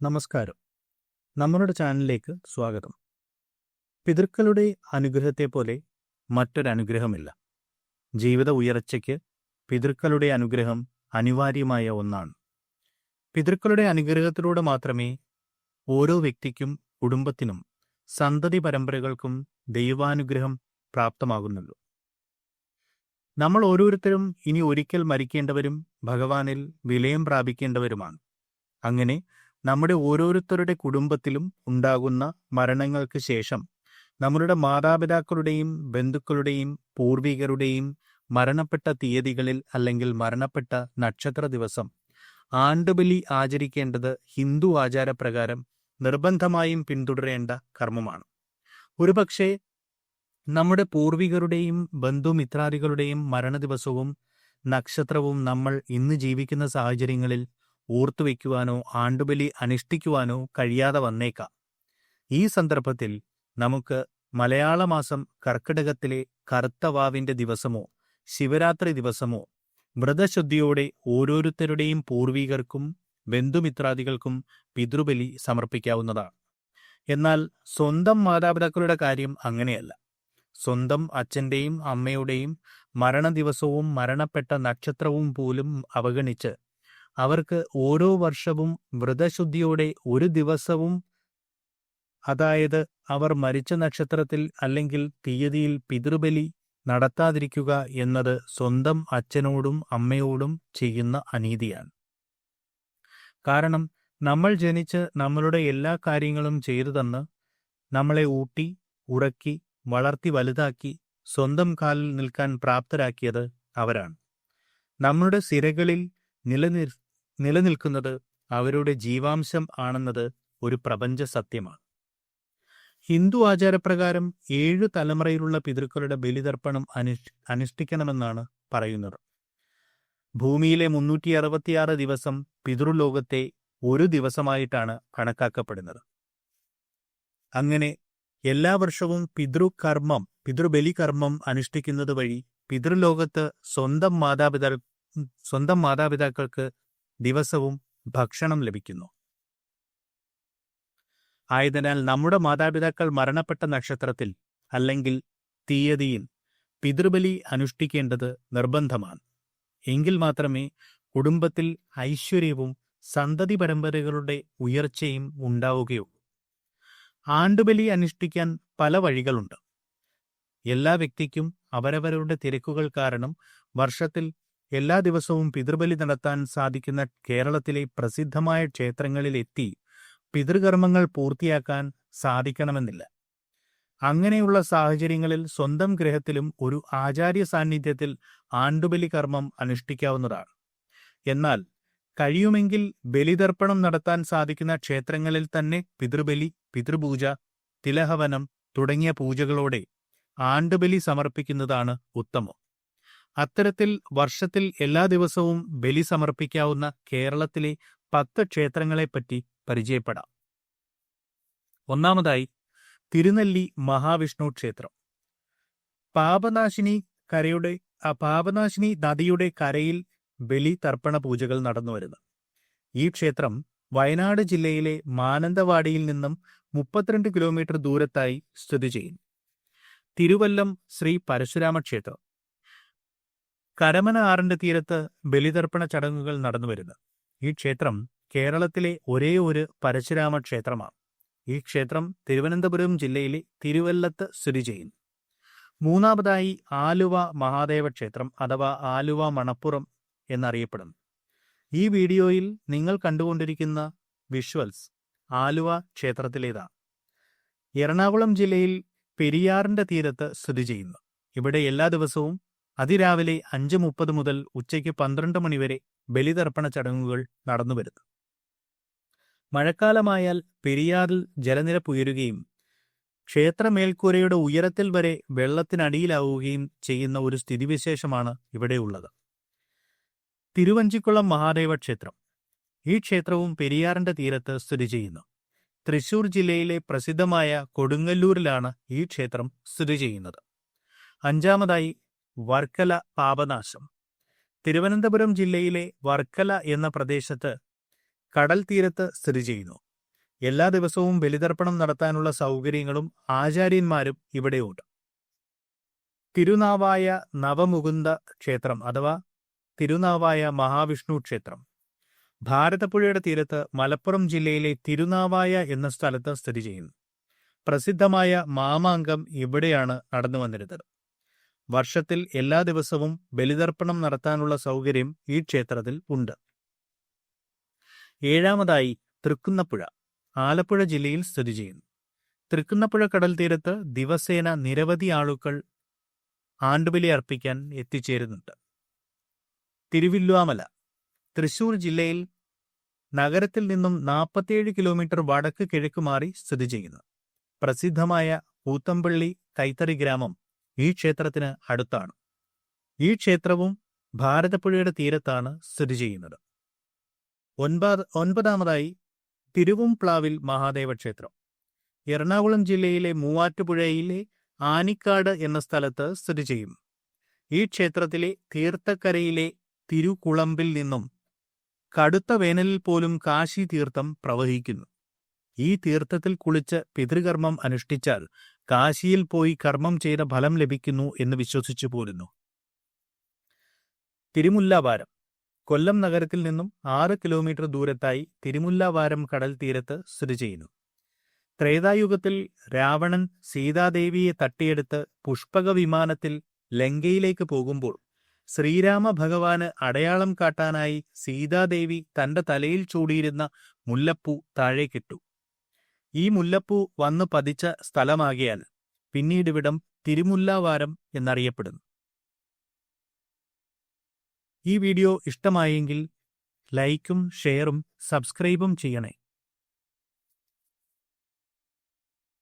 നമസ്കാരം. നമ്മളുടെ ചാനലിലേക്ക് സ്വാഗതം. പിതൃക്കളുടെ അനുഗ്രഹത്തെ പോലെ മറ്റൊരനുഗ്രഹമില്ല. ജീവിത ഉയർച്ചയ്ക്ക് പിതൃക്കളുടെ അനുഗ്രഹം അനിവാര്യമായ ഒന്നാണ്. പിതൃക്കളുടെ അനുഗ്രഹത്തിലൂടെ മാത്രമേ ഓരോ വ്യക്തിക്കും കുടുംബത്തിനും സന്തതി പരമ്പരകൾക്കും ദൈവാനുഗ്രഹം പ്രാപ്തമാകുന്നുള്ളൂ. നമ്മൾ ഓരോരുത്തരും ഇനി ഒരിക്കൽ മരിക്കേണ്ടവരും ഭഗവാനിൽ വിലയം പ്രാപിക്കേണ്ടവരുമാണ്. അങ്ങനെ നമ്മുടെ ഓരോരുത്തരുടെ കുടുംബത്തിലും ഉണ്ടാകുന്ന മരണങ്ങൾക്ക് ശേഷം നമ്മളുടെ മാതാപിതാക്കളുടെയും ബന്ധുക്കളുടെയും പൂർവികരുടെയും മരണപ്പെട്ട തീയതികളിൽ അല്ലെങ്കിൽ മരണപ്പെട്ട നക്ഷത്ര ദിവസം ആണ്ടുബലി ആചരിക്കേണ്ടത് ഹിന്ദു ആചാരപ്രകാരം നിർബന്ധമായും പിന്തുടരേണ്ട കർമ്മമാണ്. ഒരുപക്ഷെ നമ്മുടെ പൂർവികരുടെയും ബന്ധുമിത്രാദികളുടെയും മരണദിവസവും നക്ഷത്രവും നമ്മൾ ഇന്ന് ജീവിക്കുന്ന സാഹചര്യങ്ങളിൽ ഓർത്തുവെക്കുവാനോ ആണ്ടുബലി അനുഷ്ഠിക്കുവാനോ കഴിയാതെ വന്നേക്കാം. ഈ സന്ദർഭത്തിൽ നമുക്ക് മലയാള മാസം കർക്കിടകത്തിലെ കറുത്ത വാവിന്റെ ദിവസമോ ശിവരാത്രി ദിവസമോ വ്രതശുദ്ധിയോടെ ഓരോരുത്തരുടെയും പൂർവീകർക്കും ബന്ധുമിത്രാദികൾക്കും പിതൃബലി സമർപ്പിക്കാവുന്നതാണ്. എന്നാൽ സ്വന്തം മാതാപിതാക്കളുടെ കാര്യം അങ്ങനെയല്ല. സ്വന്തം അച്ഛന്റെയും അമ്മയുടെയും മരണദിവസവും മരണപ്പെട്ട നക്ഷത്രവും പോലും അവഗണിച്ച് അവർക്ക് ഓരോ വർഷവും വ്രതശുദ്ധിയോടെ ഒരു ദിവസവും അതായത് അവർ മരിച്ച നക്ഷത്രത്തിൽ അല്ലെങ്കിൽ തീയതിയിൽ പിതൃബലി നടത്താതിരിക്കുക എന്നത് സ്വന്തം അച്ഛനോടും അമ്മയോടും ചെയ്യുന്ന അനീതിയാണ്. കാരണം നമ്മൾ ജനിച്ച് നമ്മളുടെ എല്ലാ കാര്യങ്ങളും ചെയ്തു തന്ന് നമ്മളെ ഊട്ടി ഉറക്കി വളർത്തി വലുതാക്കി സ്വന്തം കാലിൽ നിൽക്കാൻ പ്രാപ്തരാക്കിയത് അവരാണ്. നമ്മുടെ സിരകളിൽ നിലനിർ നിലനിൽക്കുന്നത് അവരുടെ ജീവാംശം ആണെന്നത് ഒരു പ്രപഞ്ച സത്യമാണ്. ഹിന്ദു ആചാരപ്രകാരം ഏഴ് തലമുറയിലുള്ള പിതൃക്കളുടെ ബലിതർപ്പണം അനുഷ് അനുഷ്ഠിക്കണമെന്നാണ് പറയുന്നത്. ഭൂമിയിലെ മുന്നൂറ്റി അറുപത്തിയാറ് ദിവസം പിതൃലോകത്തെ ഒരു ദിവസമായിട്ടാണ് കണക്കാക്കപ്പെടുന്നത്. അങ്ങനെ എല്ലാ വർഷവും പിതൃകർമ്മം പിതൃബലികർമ്മം അനുഷ്ഠിക്കുന്നത് വഴി പിതൃലോകത്ത് സ്വന്തം മാതാപിതാ സ്വന്തം മാതാപിതാക്കൾക്ക് ദിവസവും ഭക്ഷണം ലഭിക്കുന്നു. ആയതിനാൽ നമ്മുടെ മാതാപിതാക്കൾ മരണപ്പെട്ട നക്ഷത്രത്തിൽ അല്ലെങ്കിൽ തീയതിയിൽ പിതൃബലി അനുഷ്ഠിക്കേണ്ടത് നിർബന്ധമാണ്. എങ്കിൽ മാത്രമേ കുടുംബത്തിൽ ഐശ്വര്യവും സന്തതി പരമ്പരകളുടെ ഉയർച്ചയും ഉണ്ടാവുകയുള്ളൂ. ആണ്ടുബലി അനുഷ്ഠിക്കാൻ പല വഴികളുണ്ട്. എല്ലാ വ്യക്തിക്കും അവരവരുടെ തിരക്കുകൾ കാരണം വർഷത്തിൽ എല്ലാ ദിവസവും പിതൃബലി നടത്താൻ സാധിക്കുന്ന കേരളത്തിലെ പ്രസിദ്ധമായ ക്ഷേത്രങ്ങളിലെത്തി പിതൃകർമ്മങ്ങൾ പൂർത്തിയാക്കാൻ സാധിക്കണമെന്നില്ല. അങ്ങനെയുള്ള സാഹചര്യങ്ങളിൽ സ്വന്തം ഗ്രഹത്തിലും ഒരു ആചാര്യ സാന്നിധ്യത്തിൽ ആണ്ടുബലി കർമ്മം അനുഷ്ഠിക്കാവുന്നതാണ്. എന്നാൽ കഴിയുമെങ്കിൽ ബലിതർപ്പണം നടത്താൻ സാധിക്കുന്ന ക്ഷേത്രങ്ങളിൽ തന്നെ പിതൃബലി പിതൃപൂജ തിലഹവനം തുടങ്ങിയ പൂജകളോടെ ആണ്ടുബലി സമർപ്പിക്കുന്നതാണ് ഉത്തമം. അത്തരത്തിൽ വർഷത്തിൽ എല്ലാ ദിവസവും ബലി സമർപ്പിക്കാവുന്ന കേരളത്തിലെ പത്ത് ക്ഷേത്രങ്ങളെപ്പറ്റി പരിചയപ്പെടാം. ഒന്നാമതായി തിരുനെല്ലി മഹാവിഷ്ണു ക്ഷേത്രം. പാപനാശിനി കരയുടെ പാപനാശിനി നദിയുടെ കരയിൽ ബലി തർപ്പണ പൂജകൾ നടന്നു വരുന്നു. ഈ ക്ഷേത്രം വയനാട് ജില്ലയിലെ മാനന്തവാടിയിൽ നിന്നും മുപ്പത്തിരണ്ട് കിലോമീറ്റർ ദൂരത്തായി സ്ഥിതി ചെയ്യുന്നു. തിരുവല്ലം ശ്രീ പരശുരാമ ക്ഷേത്രം കരമന ആറിന്റെ തീരത്ത് ബലിതർപ്പണ ചടങ്ങുകൾ നടന്നുവരുന്നു ഈ ക്ഷേത്രം കേരളത്തിലെ ഒരേ ഒരു പരശുരാമ ക്ഷേത്രമാണ്. ഈ ക്ഷേത്രം തിരുവനന്തപുരം ജില്ലയിലെ തിരുവല്ലത്ത് സ്ഥിതി ചെയ്യുന്നു. മൂന്നാമതായി ആലുവ മഹാദേവ ക്ഷേത്രം അഥവാ ആലുവ മണപ്പുറം എന്നറിയപ്പെടുന്നു. ഈ വീഡിയോയിൽ നിങ്ങൾ കണ്ടുകൊണ്ടിരിക്കുന്ന വിഷ്വൽസ് ആലുവ ക്ഷേത്രത്തിലേതാണ്. എറണാകുളം ജില്ലയിൽ പെരിയാറിന്റെ തീരത്ത് സ്ഥിതി ചെയ്യുന്നു. ഇവിടെ എല്ലാ ദിവസവും അതിരാവിലെ അഞ്ച് മുപ്പത് മുതൽ ഉച്ചയ്ക്ക് പന്ത്രണ്ട് മണിവരെ ബലിതർപ്പണ ചടങ്ങുകൾ നടന്നുവരുന്നു മഴക്കാലമായാൽ പെരിയാറിൽ ജലനിരപ്പ് ഉയരുകയും ക്ഷേത്രമേൽക്കൂരയുടെ ഉയരത്തിൽ വരെ വെള്ളത്തിനടിയിലാവുകയും ചെയ്യുന്ന ഒരു സ്ഥിതിവിശേഷമാണ് ഇവിടെയുള്ളത് തിരുവഞ്ചിക്കുളം മഹാദേവ ക്ഷേത്രം ഈ ക്ഷേത്രവും പെരിയാറിന്റെ തീരത്ത് സ്ഥിതി ചെയ്യുന്നു. തൃശൂർ ജില്ലയിലെ പ്രസിദ്ധമായ കൊടുങ്ങല്ലൂരിലാണ് ഈ ക്ഷേത്രം സ്ഥിതി ചെയ്യുന്നത്. അഞ്ചാമതായി വർക്കല പാപനാശം. തിരുവനന്തപുരം ജില്ലയിലെ വർക്കല എന്ന പ്രദേശത്ത് കടൽ തീരത്ത് സ്ഥിതി ചെയ്യുന്നു. എല്ലാ ദിവസവും ബലിതർപ്പണം നടത്താനുള്ള സൗകര്യങ്ങളും ആചാര്യന്മാരും ഇവിടെയുണ്ട്. തിരുനാവായ നവമുകുന്ദ ക്ഷേത്രം അഥവാ തിരുനാവായ മഹാവിഷ്ണു ക്ഷേത്രം. ഭാരതപ്പുഴയുടെ തീരത്ത് മലപ്പുറം ജില്ലയിലെ തിരുനാവായ എന്ന സ്ഥലത്ത് സ്ഥിതി ചെയ്യുന്നു. പ്രസിദ്ധമായ മാമാങ്കം ഇവിടെയാണ് നടന്നു വന്നിരുന്നത് വർഷത്തിൽ എല്ലാ ദിവസവും ബലിതർപ്പണം നടത്താനുള്ള സൗകര്യം ഈ ക്ഷേത്രത്തിൽ ഉണ്ട്. ഏഴാമതായി തൃക്കുന്നപ്പുഴ ആലപ്പുഴ ജില്ലയിൽ സ്ഥിതി ചെയ്യുന്നു. തൃക്കുന്നപ്പുഴ കടൽ തീരത്ത് ദിവസേന നിരവധി ആളുകൾ ആണ്ടുബലി അർപ്പിക്കാൻ എത്തിച്ചേരുന്നുണ്ട്. തിരുവില്ലാമല തൃശൂർ ജില്ലയിൽ നഗരത്തിൽ നിന്നും നാൽപ്പത്തിയേഴ് കിലോമീറ്റർ വടക്ക് കിഴക്കുമാറി സ്ഥിതി ചെയ്യുന്നു. പ്രസിദ്ധമായ പൂത്തമ്പള്ളി കൈത്തറി ഗ്രാമം ഈ ക്ഷേത്രത്തിന് അടുത്താണ്. ഈ ക്ഷേത്രവും ഭാരതപ്പുഴയുടെ തീരത്താണ് സ്ഥിതി ചെയ്യുന്നത്. ഒൻപത് ഒൻപതാമതായി തിരുവുംപ്ലാവിൽ മഹാദേവ ക്ഷേത്രം. എറണാകുളം ജില്ലയിലെ മൂവാറ്റുപുഴയിലെ ആനിക്കാട് എന്ന സ്ഥലത്ത് സ്ഥിതി ചെയ്യുന്നു ഈ ക്ഷേത്രത്തിലെ തീർത്ഥക്കരയിലെ തിരുകുളമ്പിൽ നിന്നും കടുത്ത വേനലിൽ പോലും കാശി തീർത്ഥം പ്രവഹിക്കുന്നു. ഈ തീർത്ഥത്തിൽ കുളിച്ച് പിതൃകർമ്മം അനുഷ്ഠിച്ചാൽ കാശിയിൽ പോയി കർമ്മം ചെയ്ത ഫലം ലഭിക്കുന്നു എന്ന് വിശ്വസിച്ചു പോരുന്നു. തിരുമുല്ലാവാരം. കൊല്ലം നഗരത്തിൽ നിന്നും ആറ് കിലോമീറ്റർ ദൂരത്തായി തിരുമുല്ലാവാരം കടൽ തീരത്ത് സ്ഥിതി ചെയ്യുന്നു. ത്രേതായുഗത്തിൽ രാവണൻ സീതാദേവിയെ തട്ടിയെടുത്ത് പുഷ്പക വിമാനത്തിൽ ലങ്കയിലേക്ക് പോകുമ്പോൾ ശ്രീരാമ ഭഗവാന് അടയാളം കാട്ടാനായി സീതാദേവി തന്റെ തലയിൽ ചൂടിയിരുന്ന മുല്ലപ്പൂ താഴേക്കിട്ടു. ഈ മുല്ലപ്പൂ വന്നു പതിച്ച സ്ഥലമാകിയാൽ പിന്നീടിവിടം തിരുമുല്ലാവാരം എന്നറിയപ്പെടുന്നു. ഈ വീഡിയോ ഇഷ്ടമായെങ്കിൽ ലൈക്കും ഷെയറും സബ്സ്ക്രൈബും ചെയ്യണേ.